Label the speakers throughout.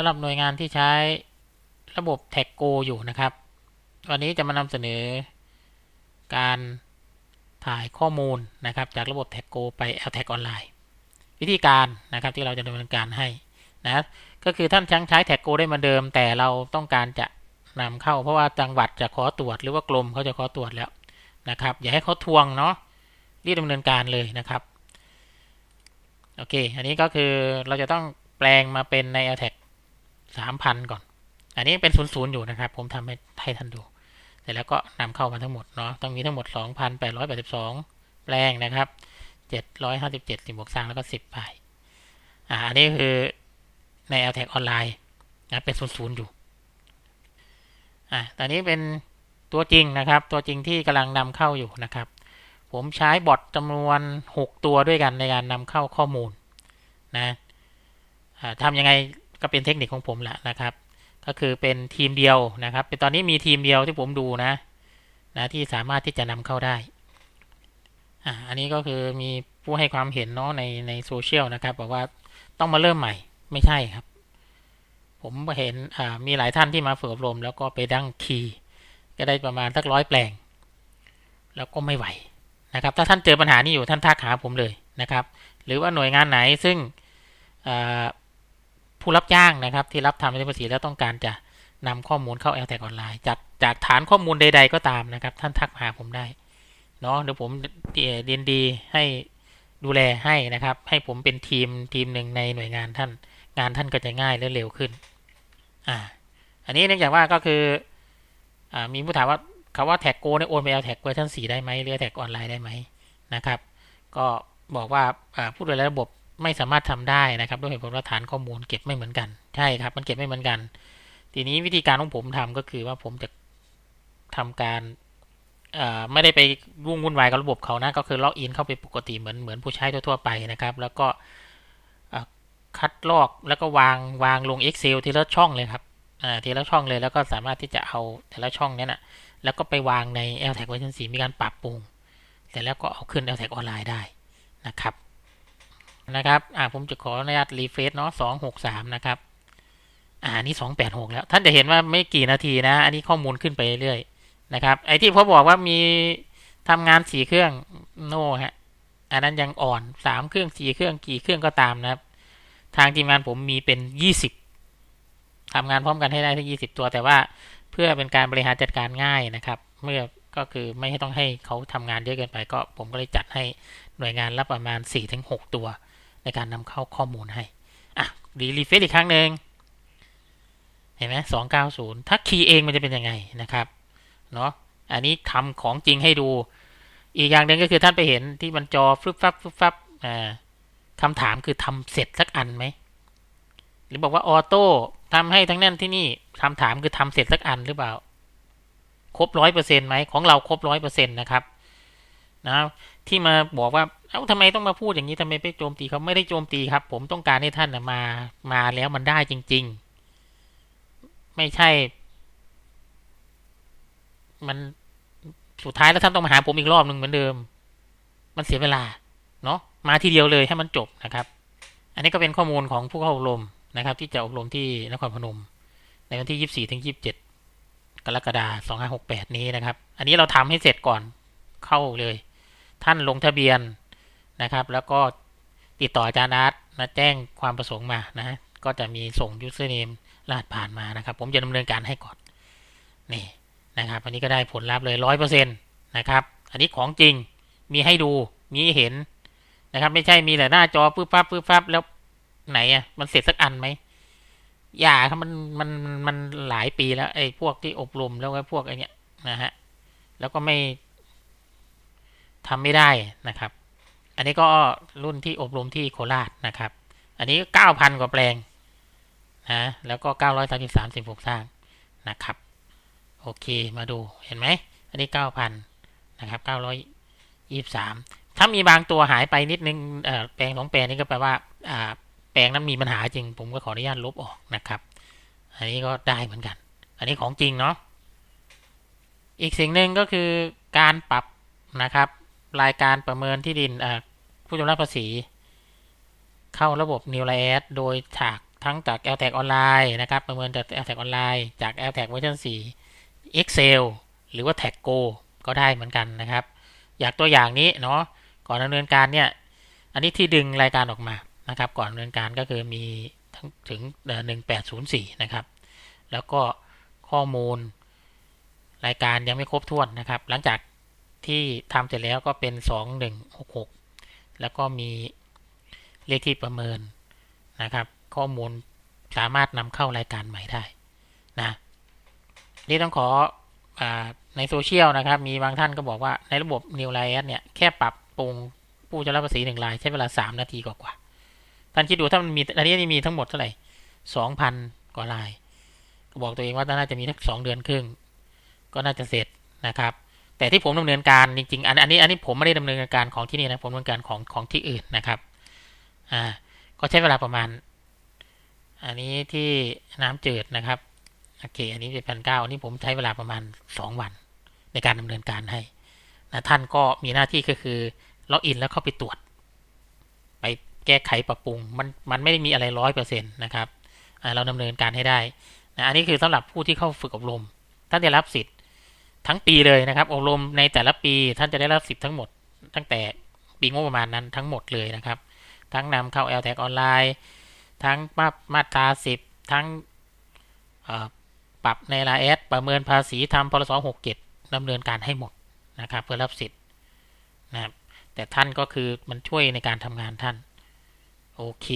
Speaker 1: ำหรับหน่วยงานที่ใช้ระบบแท็กโกอยู่นะครับ วันนี้จะมานำเสนอ การถ่ายข้อมูลนะครับ จากระบบแท็กโกไป l t a g ออนไลน์วิธีการนะครับที่เราจะดำเนินการให้นะก็คือท่านช้างใช้แท็กโกได้เหมาเดิม แต่เราต้องการจะนำเข้า เพราะว่าจังหวัดจะขอตรวจหรือว่ากรมเขาจะขอตรวจแล้วนะครับ อย่าให้เขาทวงเนาะรีบดำเนินการเลยนะครับโอเค อันนี้ก็คือเราจะต้องแปลงมาเป็นใน l t a g สามพันก่อน อันนี้เป็นศูนย์ศูนย์อยู่นะครับ ผมทำให้ให้ท่านดูเสร็จแล้วก็นำเข้ามาทั้งหมดเนาะต้องมีทั้งหมด2,882แปลงนะครับ757สิบเจ็ดสิบบวกสร้างแล้วก็10ไปอ่าอันนี้คือใน l t a g ออนไลน์นะเป็นศูนย์ศูนย์อยู่อ่าตอนนี้เป็นตัวจริงนะครับ ตัวจริงที่กำลังนำเข้าอยู่นะครับ ผมใช้บอทจำนวน 6 ตัวด้วยกันในการนำเข้าข้อมูลนะทำยังไง ก็เป็นเทคนิคของผมแหละนะครับ ก็คือเป็นทีมเดียวนะครับ เป็นตอนนี้มีทีมเดียวที่ผมดูนะนะที่สามารถที่จะนำเข้าได้อ่าอันนี้ก็คือมีผู้ให้ความเห็นเนาะในในโซเชียลนะครับบอกว่าต้องมาเริ่มใหม่ไม่ใช่ครับ ผมเห็นอ่ามีหลายท่านที่มาฝึกอบรม แล้วก็ไปดั้งคีย์ก็ได้ประมาณสักร้อยแปลง แล้วก็ไม่ไหวนะครับ ถ้าท่านเจอปัญหานี้อยู่ท่านทักหาผมเลยนะครับ หรือว่าหน่วยงานไหนซึ่ง ผู้รับจ้างนะครับ ที่รับทำในภาษีแล้วต้องการจะนำข้อมูลเข้า l t a g ออนไลน์จากจากฐานข้อมูลใด ๆ ก็ตามนะครับ ท่านทักหาผมได้เนาะเดี๋ยวผมเรียนดีให้ดูแลให้นะครับ ให้ผมเป็นทีมทีมหนึ่งในหน่วยงานท่าน งานท่านก็จะง่ายและเร็วขึ้นอ่าอันนี้เนื่องจากว่าก็คืออ่ามีผู้ถามว่าคาว่าแท็กโกในโอนไปเอาแท็กเวอร์ชันสีได้ไหมหรือแท็กออนไลน์ได้ไหมนะครับ ก็บอกว่าผู้ดูแลระบบ ไม่สามารถทำได้นะครับ ด้วยเหตุผลว่าฐานข้อมูลเก็บไม่เหมือนกัน ใช่ครับ มันเก็บไม่เหมือนกัน ทีนี้วิธีการของผมทำก็คือว่าผมจะทำการไม่ได้ไปวุ่นวุ่นวายกับระบบเขานะ ก็คือล็อกอินเข้าไปปกติเหมือนเหมือนผู้ใช้ทั่วไปนะครับ แล้วก็คัดลอกแล้วก็วางวางลง Excel ทีละช่องเลยครับทีละช่องเลยแล้วก็สามารถที่จะเอาแต่ละช่องนี้นะแล้วก็ไปวางใน l t a g เวอร์ชัน4มีการปรับปรุงเสร็จแล้วก็เอาขึ้น l t a g ออนไลน์ได้นะครับ นะครับอ่าผมจะขออนุญาตรีเฟซเนาะสองหกสามนะครับ อ่านี่สองแปดหกแล้ว ท่านจะเห็นว่าไม่กี่นาทีนะ อันนี้ข้อมูลขึ้นไปเรื่อยๆนะครับ ไอ้ที่เขาบอกว่ามีทำงานสี่เครื่องโน่ฮะ อันนั้นยังอ่อนสามเครื่องสี่เครื่องกี่เครื่องก็ตามนะครับ ทางทีมงานผมมีเป็นยี่สิบทำงานพร้อมกันให้ได้ทั้งยี่สิบตัว แต่ว่าเพื่อเป็นการบริหารจัดการง่ายนะครับ เมื่อก็คือไม่ให้ต้องให้เขาทำงานเยอะเกินไปก็ผมก็เลยจัดให้หน่วยงานรับประมาณสี่ถึงหกตัว ในการนำเข้าข้อมูลให้ อะรีรีเฟซอีกครั้งหนึ่งเห็นไหมสองเก้าศูนย์ถ้าคีย์เองมันจะเป็นยังไงนะครับ เนาะอันนี้ทำของจริงให้ดู อีกอย่างหนึ่งก็คือท่านไปเห็นที่มันจอฟึบฟับฟึบฟับอ่าคำถามคือทำเสร็จสักอันไหม หรือบอกว่าออโต้ทำให้ทั้งนั้นที่นี่คำถามคือทำเสร็จสักอันหรือเปล่า ครบร้อยเปอร์เซ็นต์ไหมของเราครบร้อยเปอร์เซ็นต์นะครับ นะที่มาบอกว่าเอ้าทำไมต้องมาพูดอย่างนี้ทำไมไปโจมตีเขาไม่ได้โจมตีครับ ผมต้องการให้ท่านมามาแล้วมันได้จริง ๆ ไม่ใช่ มันสุดท้ายแล้วท่านต้องมาหาผมอีกรอบหนึ่งเหมือนเดิม มันเสียเวลา เนาะมาทีเดียวเลยให้มันจบนะครับ อันนี้ก็เป็นข้อมูลของผู้เข้าอบรมนะครับ ที่จะอบรมที่นครพนม ในวันที่ยี่สี่ถึงยี่สิบเจ็ดกรกฎาคมสองห้าหกแปดนี้นะครับ อันนี้เราทำให้เสร็จก่อนเข้าเลย ท่านลงทะเบียนนะครับ แล้วก็ติดต่ออาจารย์อาร์ตนะแจ้งความประสงค์มานะก็จะมีส่งยูเซอร์เนมรหัสผ่านมานะครับ ผมจะดำเนินการให้ก่อนนี่นะครับอันนี้ก็ได้ผลลัพธ์เลยร้อยเปอร์เซ็นต์นะครับ อันนี้ของจริงมีให้ดูมีเห็นนะครับ ไม่ใช่มีแต่หน้าจอปื๊บปั๊บปื๊บปั๊บแล้วไหนอะมันเสร็จสักอันไหมอย่าครับมันมันมันหลายปีแล้วไอ้พวกที่อบรมแล้วไอ้พวกไอ้นี้นะฮะแล้วก็ไม่ ทำไม่ได้นะครับ อันนี้ก็รุ่นที่อบรมที่โคราชนะครับ อันนี้เก้าพันกว่าแปลงนะแล้วก็เก้าร้อยสามสิบสามสิบหกสร้างนะครับ โอเคมาดูเห็นไหม อันนี้เก้าพันนะครับเก้าร้อยยี่สามถ้ามีบางตัวหายไปนิดนึงแปลงสองแปลงนี้ก็แปลว่าแปลงนั้นมีปัญหาจริง ผมก็ขออนุญาตลบออกนะครับ อันนี้ก็ได้เหมือนกัน อันนี้ของจริงเนาะอีกสิ่งหนึ่งก็คือการปรับนะครับ รายการประเมินที่ดินผู้ชำระภาษี เข้าระบบ New l a โดยฉากทั้งจาก l t a g ออนไลน์นะครับ ประเมินจาก l t a g ออนไลน์จาก l t a g เวอร์ชัน4 Excel หรือว่า Tag Go ก็ได้เหมือนกันนะครับ อยากตัวอย่างนี้เนาะก่อนดำเนินการเนี่ย อันนี้ที่ดึงรายการออกมานะครับ ก่อนดำเนินการก็คือมีทั้งถึง 1804 นะครับ แล้วก็ข้อมูลรายการยังไม่ครบถ้วนนะครับ หลังจาก ที่ทำเสร็จแล้วก็เป็น 2166 แล้วก็มีเลขที่ประเมินนะครับ ข้อมูลสามารถนำเข้ารายการใหม่ได้นะนี่ต้องขออในโซเชียลนะครับ มีบางท่านก็บอกว่าในระบบ New l i a เนี่ย แค่ปรับปรุงผู้จะรับภาษีหนึ่งราย ใช้เวลา 3 นาทีกว่าๆท่านคิดดูถ้ามันมีอันนี้มีทั้งหมดเท่าไหร่ 2,000 กว่าลาย ก็บอกตัวเองว่าน่าจะมีทั้งสองเดือนครึ่ง ก็น่าจะเสร็จนะครับ แต่ที่ผมดำเนินการจริงๆอันอันนี้อันนี้ผมไม่ได้ดำเนินการของที่นี่นะผมดำเนินการของของที่อื่นนะครับอ่าก็ใช้เวลาประมาณ อันนี้ที่น้ำจืดนะครับโอเคอันนี้เป็นพันเก้าอันนี้ผมใช้เวลาประมาณสองวัน ในการดำเนินการให้นะท่านก็มีหน้าที่ก็คือล็อกอินแล้วเข้าไปตรวจ ไปแก้ไขปรับปรุง มันมันไม่ได้มีอะไรร้อยเปอร์เซ็นต์นะครับเราดำเนินการให้ได้นะอันนี้คือสำหรับผู้ที่เข้าฝึกอบรมท่านจะรับสิทธิ์ ทั้งปีเลยนะครับ อบรมในแต่ละปีท่านจะได้รับสิทธิ์ทั้งหมด ตั้งแต่ปีงบประมาณนั้นทั้งหมดเลยนะครับ ทั้งนำเข้า l t a g ออนไลน์ ทั้งมามาตราสิบทั้งปรับในรายแอดประเมินภาษีทำพรสหกเจ็ดดำเนินการให้หมดนะครับเพื่อรับสิทธิ์นะครับแต่ท่านก็คือมันช่วยในการทำงานท่าน โอเค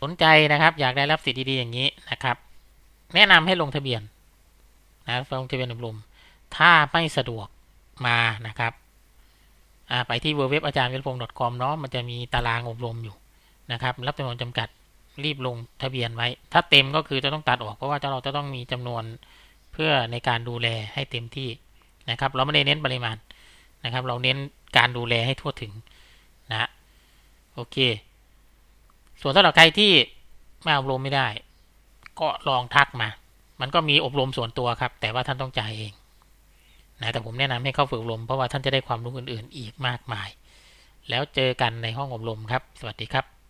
Speaker 1: สนใจนะครับ อยากได้รับสิทธิ์ดีๆอย่างนี้นะครับ แนะนำให้ลงทะเบียนนะลงทะเบียนอบรม ถ้าไม่สะดวกมานะครับไปที่เว็บอาจารย์วิรพงศ์ .com เนาะมันจะมีตารางอบรมอยู่นะครับ รับจำนวนจำกัดรีบลงทะเบียนไว้ ถ้าเต็มก็คือจะต้องตัดออกเพราะว่าเราจะต้องมีจำนวนเพื่อในการดูแลให้เต็มที่นะครับ เราไม่ได้เน้นปริมาณนะครับ เราเน้นการดูแลให้ทั่วถึงนะโอเค ส่วนสำหรับใครที่ไม่อบรมไม่ได้ ก็ลองทักมา มันก็มีอบรมส่วนตัวครับ แต่ว่าท่านต้องจ่ายเอง นะแต่ผมแนะนำให้เข้าฝึกอบรมเพราะว่าท่านจะได้ความรู้อื่นๆ อีกมากมาย แล้วเจอกันในห้องอบรมครับ สวัสดีครับ